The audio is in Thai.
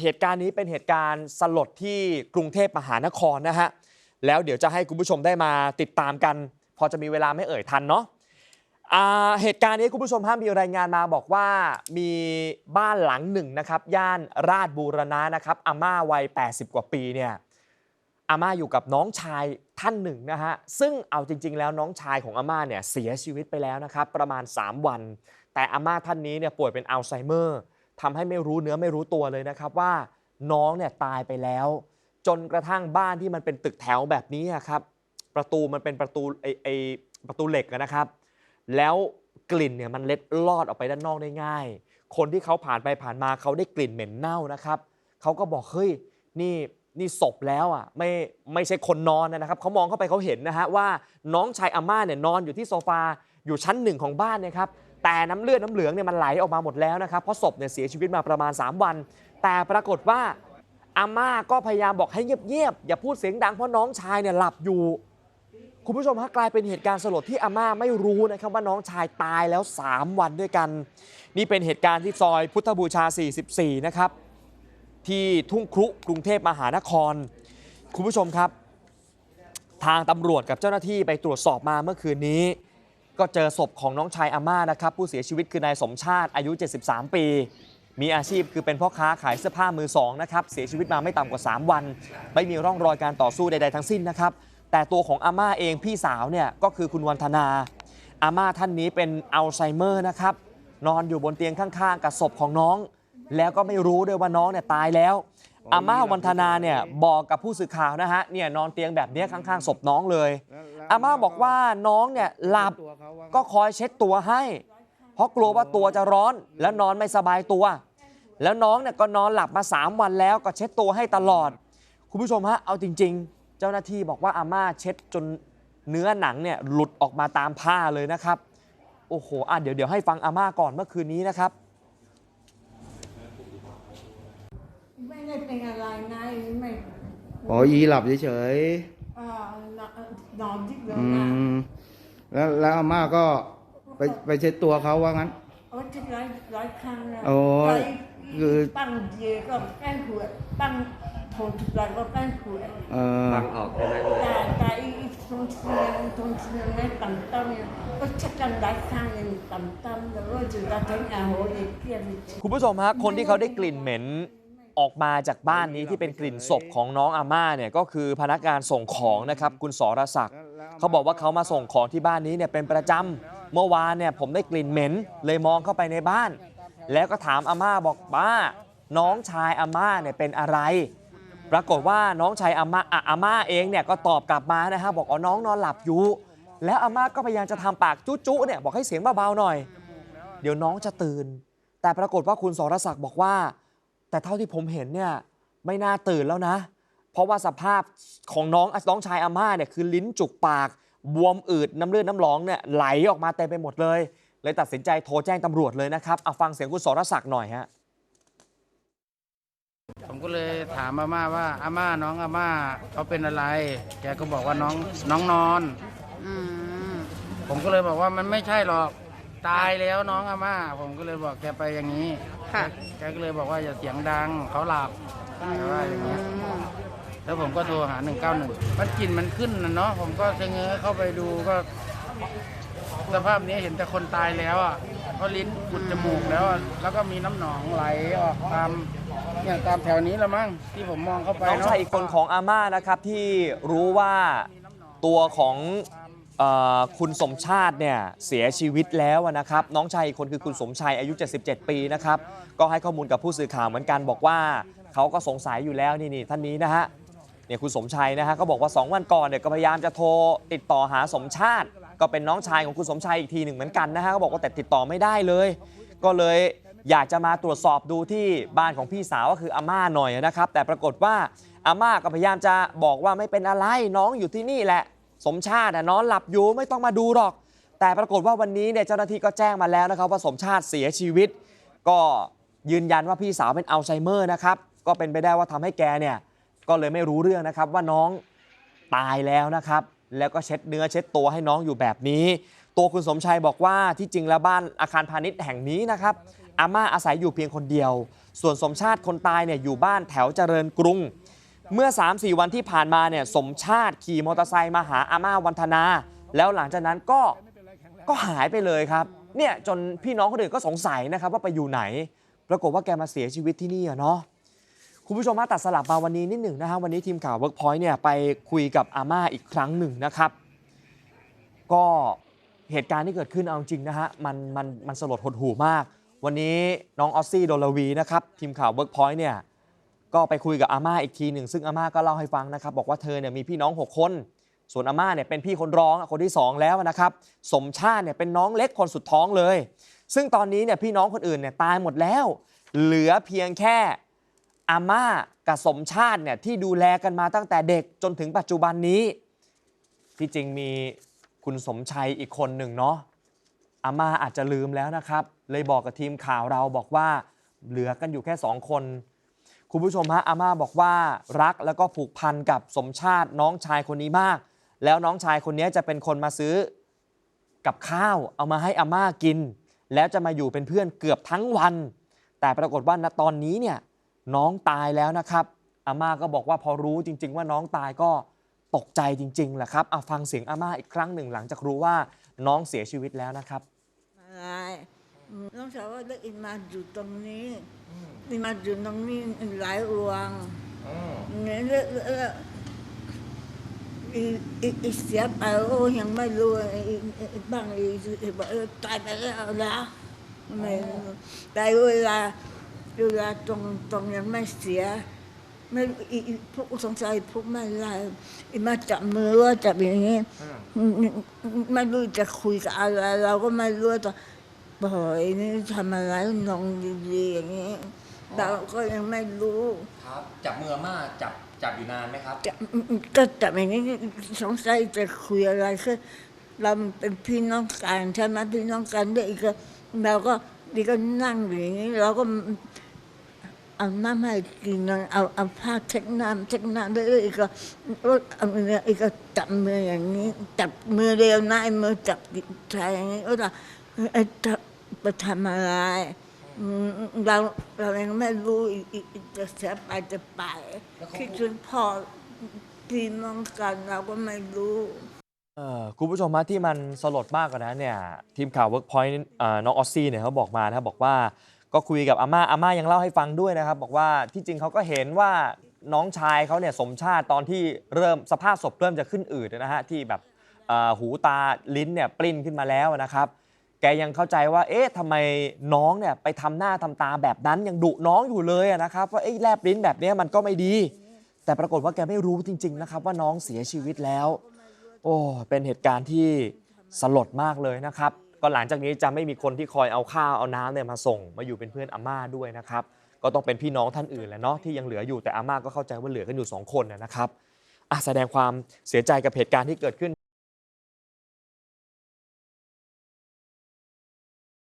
เหตุการณ์นี้เป็นเหตุการณ์สลดที่กรุงเทพมหานครนะฮะ แล้วเดี๋ยวจะให้คุณผู้ชมได้มาติดตามกัน พอจะมีเวลาไม่เอ่ยทันเนาะเหตุการณ์นี้คุณผู้ชมห้ามมีรายงานมาบอกว่ามีบ้านหลังหนึ่งนะครับ ย่านราชบูรณะนะครับอาม่าวัย 80 กว่าปีเนี่ยอาม่าอยู่กับน้องชายท่านหนึ่งนะฮะซึ่งเอาจริง ๆ แล้วน้องชายของอาม่าเนี่ยเสียชีวิตไปแล้วนะครับ ประมาณ 3 วัน แต่อาม่าท่านนี้เนี่ยป่วยเป็นอัลไซเมอร์ ทำให้ไม่รู้เนื้อไม่รู้ตัวเลยนะครับว่าน้องเนี่ยตายไปแล้ว จนกระทั่งบ้านที่มันเป็นตึกแถวแบบนี้ครับประตูมันเป็นประตูไอไอประตูเหล็กนะครับ แล้วกลิ่นเนี่ยมันเล็ดลอดออกไปด้านนอกได้ง่าย คนที่เขาผ่านไปผ่านมาเขาได้กลิ่นเหม็นเน่านะครับเขาก็บอกเฮ้ยนี่นี่ศพแล้วอะไม่ไม่ใช่คนนอนนะครับ เขามองเข้าไปเขาเห็นนะฮะว่าน้องชายอาม่าเนี่ยนอนอยู่ที่โซฟาอยู่ชั้นหนึ่งของบ้านนะครับ แต่น้ำเลือดน้ำเหลืองเนี่ยมันไหลออกมาหมดแล้วนะครับเพราะศพเนี่ยเสียชีวิตมาประมาณ 3 วัน แต่ปรากฏว่าอาม่าก็พยายามบอกให้เงียบๆอย่าพูดเสียงดังเพราะน้องชายเนี่ยหลับอยู่ คุณผู้ชมฮะกลายเป็นเหตุการณ์สลดที่อาม่าไม่รู้นะครับว่าน้องชายตายแล้ว 3 วันด้วยกัน นี่เป็นเหตุการณ์ที่ซอยพุทธบูชา 44 นะครับ ที่ทุ่งครุกรุงเทพมหานคร คุณผู้ชมครับ ทางตำรวจกับเจ้าหน้าที่ไปตรวจสอบมาเมื่อคืนนี้ ก็เจอศพของน้องชายอาม่านะครับ ผู้เสียชีวิตคือนายสมชาติอายุ 73 ปี มีอาชีพคือเป็นพ่อค้าขายเสื้อผ้ามือสองนะครับเสียชีวิตมาไม่ต่ำกว่า 3 วัน ไม่มีร่องรอยการต่อสู้ใดๆทั้งสิ้นนะครับ แต่ตัวของอาม่าเองพี่สาวเนี่ยก็คือคุณวันธนา อาม่าท่านนี้เป็นอัลไซเมอร์นะครับนอนอยู่บนเตียงข้างๆ กับศพของน้อง แล้วก็ไม่รู้ด้วยว่าน้องเนี่ยตายแล้วอาม่าวันธนาเนี่ยบอกกับผู้สื่อข่าวนะฮะเนี่ยนอนเตียงแบบเนี้ยข้างๆศพน้องเลย อาม่าบอกว่าน้องเนี่ยหลับ ก็คอยเช็ดตัวให้ เพราะกลัวว่าตัวจะร้อนแล้วนอนไม่สบายตัว แล้วน้องเนี่ยก็นอนหลับมา 3 วันแล้วก็เช็ดตัวให้ตลอด คุณผู้ชมฮะเอาจริง ๆ เจ้าหน้าที่บอกว่าอาม่าเช็ดจนเนื้อหนังเนี่ยหลุดออกมาตามผ้าเลยนะครับ โอ้โหอะเดี๋ยวเดี๋ยวให้ฟังอาม่าก่อนเมื่อคืนนี้นะครับ ไม่ได้เป็นอะไรนะไม่อ๋อยีหลับเฉยเอ่อนอนนอนที่เดียๆวอืนะ ม แล้วแล้วอาม่าก็ไปไปเช็ดตัวเขาว่างั้นโอ้ที่ร้อยร้อยครั้งแล้วโอ้ยคือปั้งเดียก็แป้งขวดปั้งโถทุกอย่างก็แป้งขวดเออฟังออกใช่ไหมแต่แต่อีตรงเชียงตรงเชียงไม่ต่ำต้มเนี่ยก็ชักกันหลายครั้งยังต่ำต้มแล้วก็จะได้ทั้งอาโหเด็กเพี้ยนคุณผู้ชมฮะคนที่เขาได้กลิ่นเหม็นออกมาจากบ้านนี้ที่เป็นกลิ่นศพของน้องอาม่าเนี่ยก็คือพนักงานส่งของนะครับคุณสรศักดิ์ เขาบอกว่าเขามาส่งของที่บ้านนี้เนี่ยเป็นประจำเมื่อวานเนี่ยผมได้กลิ่นเหม็น เลยมองเข้าไปในบ้าน แล้วก็ถามอาม่าบอกป้า น้องชายอาม่าเนี่ยเป็นอะไร ปรากฏว่าน้องชายอาม่าอะอาม่าเองเนี่ยก็ตอบกลับมานะฮะบอกอ๋อน้องนอนหลับอยู่ แล้วอาม่าก็พยายามจะทำปากจุ๊ๆเนี่ยบอกให้เสียงเบาๆหน่อย เดี๋ยวน้องจะตื่น แต่ปรากฏว่าคุณสรศักดิ์บอกว่า แต่เท่าที่ผมเห็นเนี่ยไม่น่าตื่นแล้วนะ เพราะว่าสภาพของน้องน้องชายอาม่าเนี่ยคือลิ้นจุกปาก บวมอืดน้ำเลือดน้ำหลองเนี่ยไหลออกมาเต็มไปหมดเลย เลยตัดสินใจโทรแจ้งตำรวจเลยนะครับเอาฟังเสียงคุณสรศักดิ์หน่อยฮะผมก็เลยถามอาม่าว่าอาม่าน้องอาม่าเขาเป็นอะไร แกก็บอกว่าน้องน้องนอน อืมผมก็เลยบอกว่ามันไม่ใช่หรอก ตายแล้วน้องอาม่า ผมก็เลยบอกแกไปอย่างนี้ค่ะ แกก็เลยบอกว่าอย่าเสียงดังเขาหลับแกว่าอย่างนี้ยแล้วผมก็โทรหา 191มันกลิ่นมันขึ้นนะเนาะผมก็เงอเข้าไปดูก็ สภาพนี้เห็นแต่คนตายแล้วอะเพราะลิ้นกุดจมูกแล้วอะแล้วก็มีน้ำหนองไหลออกตามเนี่ยตามแถวนี้ละมั้งที่ผมมองเข้าไปน้องเะชายอีกคนของอาม่านะครับที่รู้ว่าตัวของเออ คุณสมชาติเนี่ยเสียชีวิตแล้วนะครับ น้องชายอีกคนคือคุณสมชัยอายุ 77 ปีนะครับ ก็ให้ข้อมูลกับผู้สื่อข่าวเหมือนกันบอกว่าเขาก็สงสัยอยู่แล้วนี่นี่ท่านนี้นะฮะเนี่ยคุณสมชัยนะฮะก็บอกว่า 2 วันก่อนเนี่ยก็พยายามจะโทรติดต่อหาสมชาติ ก็เป็นน้องชายของคุณสมชัยอีกทีหนึ่งเหมือนกันนะฮะก็บอกว่าแต่ติดต่อไม่ได้เลย ก็เลยอยากจะมาตรวจสอบดูที่บ้านของพี่สาวก็คืออาม่าหน่อยนะครับ แต่ปรากฏว่าอาม่าก็พยายามจะบอกว่าไม่เป็นอะไรน้องอยู่ที่นี่แหละ สมชาตินอนหลับอยู่ไม่ต้องมาดูหรอก แต่ปรากฏว่าวันนี้เนี่ยเจ้าหน้าที่ก็แจ้งมาแล้วนะครับ ว่าสมชาติเสียชีวิต ก็ยืนยันว่าพี่สาวเป็นอัลไซเมอร์นะครับก็เป็นไปได้ว่าทำให้แกเนี่ยก็เลยไม่รู้เรื่องนะครับว่าน้องตายแล้วนะครับ แล้วก็เช็ดเนื้อเช็ดตัวให้น้องอยู่แบบนี้ ตัวคุณสมชัยบอกว่าที่จริงแล้วบ้านอาคารพาณิชย์แห่งนี้นะครับอาม่าอาศัยอยู่เพียงคนเดียว ส่วนสมชาติคนตายเนี่ยอยู่บ้านแถวเจริญกรุง เมื่อ 3-4 วันที่ผ่านมาเนี่ยสมชาติขี่มอเตอร์ไซค์มาหาอาม่าวันธนา แล้วหลังจากนั้นก็ก็หายไปเลยครับ เนี่ยจนพี่น้องคนอื่นก็สงสัยนะครับว่าไปอยู่ไหน ปรากฏว่าแกมาเสียชีวิตที่นี่อะเนาะคุณผู้ชมมาตัดสลับมาวันนี้นิดหนึ่งนะฮะวันนี้ทีมข่าว Workpoint เนี่ยไปคุยกับอาม่าอีกครั้งหนึ่งนะครับ ก็เหตุการณ์ที่เกิดขึ้นเอาจริงนะฮะมันมันมันสลดหดหู่มาก วันนี้น้องออสซี่โดลวีนะครับทีมข่าว Workpoint เนี่ย ก็ไปคุยกับอาม่าอีกทีหนึ่งซึ่งอาม่าก็เล่าให้ฟังนะครับ บอกว่าเธอเนี่ยมีพี่น้อง 6 คน ส่วนอาม่าเนี่ยเป็นพี่คนรองคนที่ 2 แล้วนะครับ สมชาติเนี่ยเป็นน้องเล็กคนสุดท้องเลย ซึ่งตอนนี้เนี่ยพี่น้องคนอื่นเนี่ยตายหมดแล้ว เหลือเพียงแค่อาม่ากับสมชาติเนี่ยที่ดูแลกันมาตั้งแต่เด็กจนถึงปัจจุบันนี้ ที่จริงมีคุณสมชัยอีกคนหนึ่งเนาะอาม่าอาจจะลืมแล้วนะครับ เลยบอกกับทีมข่าวเราบอกว่าเหลือกันอยู่แค่สองคน คุณผู้ชมฮะอาม่าบอกว่ารักแล้วก็ผูกพันกับสมชาติน้องชายคนนี้มาก แล้วน้องชายคนนี้จะเป็นคนมาซื้อกับข้าวเอามาให้อาม่ากิน แล้วจะมาอยู่เป็นเพื่อนเกือบทั้งวัน แต่ปรากฏว่าณตอนนี้เนี่ยน้องตายแล้วนะครับอาม่าก็บอกว่าพอรู้จริง ๆ ว่าน้องตายก็ตกใจจริงๆแหละครับเอาฟังเสียงอาม่าอีกครั้งหนึ่งหลังจากรู้ว่าน้องเสียชีวิตแล้วนะครับ น้องสาวว่าได้อินมาอยู่ตรงนี้อินมาอยู่ตรงนี้หลายรวงเนี่ยแล้วแล้วอีอีอีเสียไปโอ้ยังไม่รู้อีอีอีบางอีอีบอกเออตายไปแล้วนะไม่รู้แต่เวลาเวลาตรงตรงยังไม่เสียไม่อีอีพวกสงสัยพวกไม่ไรอีมาจับมือว่าจับอย่างนี้ไม่รู้จะคุยกับอะไรเราก็ไม่รู้แต่ บ่อยนี่ทำอะไรนองดีๆอย่างนี้เราก็ยังไม่รู้ครับ จับมืออาม่าจับจับอยู่นานไหมครับ จะก็จับอย่างนี้สงสัยจะคุยอะไรคือเราเป็นพี่น้องกันใช่ไหมพี่น้องกันด้วยอีกก็เราก็ดีก็นั่งอยู่อย่างนี้เราก็เอาน้ำให้กินนะเอาเอาผ้าเช็ดน้ำเช็ดน้ำด้วยอีกก็เอามืออีกก็จับมืออย่างนี้ จับมือเดียวนะไอ้มือจับชายอย่างนี้ก็จะไอ้จะ ไปทำอะไรอืมเราเราเองไม่รู้อีกอีกอีกจะเสียไปจะไปคิดถึงพ่อพี่น้องกันเราก็ไม่รู้เอ่อคุณผู้ชมฮะที่มันสลดมากกว่านั้นเนี่ยทีมข่าว Workpoint เอ่อน้องออสซี่เนี่ยเขาบอกมานะครับบอกว่าก็คุยกับอาม่าอาม่ายังเล่าให้ฟังด้วยนะครับ บอกว่าที่จริงเขาก็เห็นว่าน้องชายเขาเนี่ยสมชาติตอนที่เริ่มสภาพศพเริ่มจะขึ้นอืดนะฮะที่แบบเอ่อหูตาลิ้นเนี่ยปลิ้นขึ้นมาแล้วนะครับ แกยังเข้าใจว่า เอ๊ะทำไมน้องเนี่ยไปทำหน้าทำตาแบบนั้นยังดุน้องอยู่เลยอะนะครับว่าเอ๊ะแลบลิ้นแบบเนี้ยมันก็ไม่ดี แต่ปรากฏว่าแกไม่รู้จริง ๆ นะครับ ว่าน้องเสียชีวิตแล้ว โอ้เป็นเหตุการณ์ที่สลดมากเลยนะครับ ก็หลังจากนี้จะไม่มีคนที่คอยเอาข้าวเอาน้ำเนี่ยมาส่ง มาอยู่เป็นเพื่อนอาม่าด้วยนะครับ ก็ต้องเป็นพี่น้องท่านอื่นแหละเนาะที่ยังเหลืออยู่แต่อาม่าก็เข้าใจว่าเหลือกันอยู่สองคนนะนะครับอะแสดงความเสียใจกับเหตุการณ์ที่เกิดขึ้น